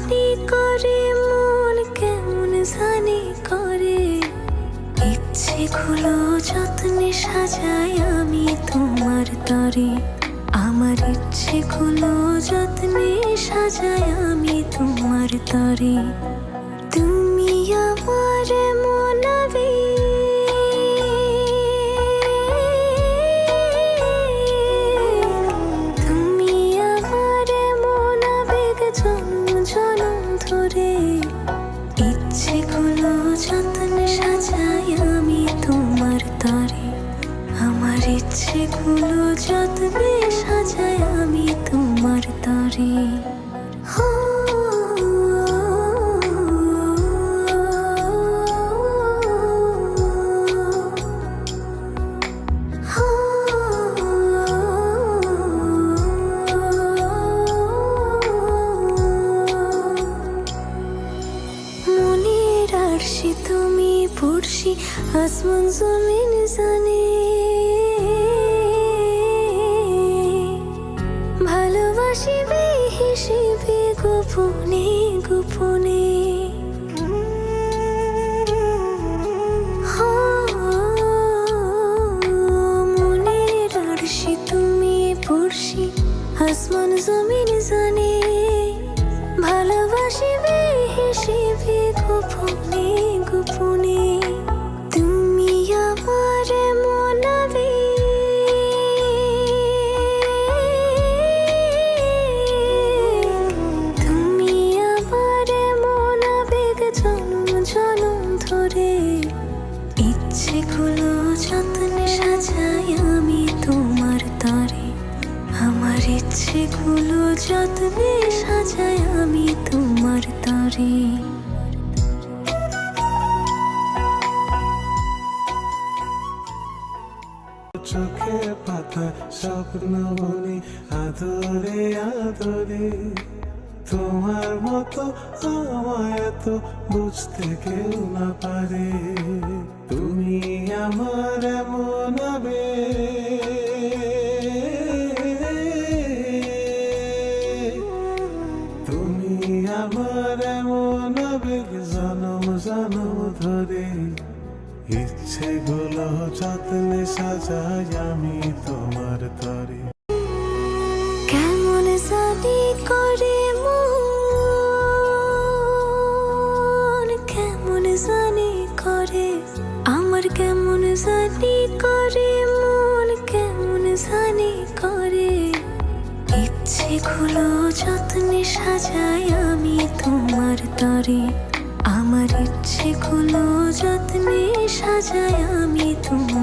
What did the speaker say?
জানি করে মন কেমন জানি করে, ইচ্ছেগুলো যত্নে সাজাই আমি তোমার তরে। আমার ইচ্ছেগুলো যত্নে সাজাই আমি তোমার তরে। ইচ্ছেগুলো যত্নে সাজাই আমি তোমার তরে। তুমি পড়শি আসমান জমিন জানে। গোপনে। মনের আরশি তুমি পড়শি আসমান জমিন জানে। ভালোবাসিবে হিসেবে গোপনে গোপনে। সাজাই আমি তোমার তরে। আমার ইচ্ছেগুলো যত্নে সাজাই আমি তোমার তরে। চোখে পাতা, স্বপ্ন বনি আদরে আদরে। তোমার মতো আমায় তো বুঝতে কেউ না পারে। আবেগ ধরে ইচ্ছেগুলো যত্নে সাজাই আমি তোমার তরে। কেমন জানি করে মন, কেমন জানি করে, আমার কেমন জানি করে ইচ্ছেগুলো যত্নে সাজাই আমি তোমার তরে। আমার ইচ্ছেগুলো যত্নে সাজাই আমি তোমার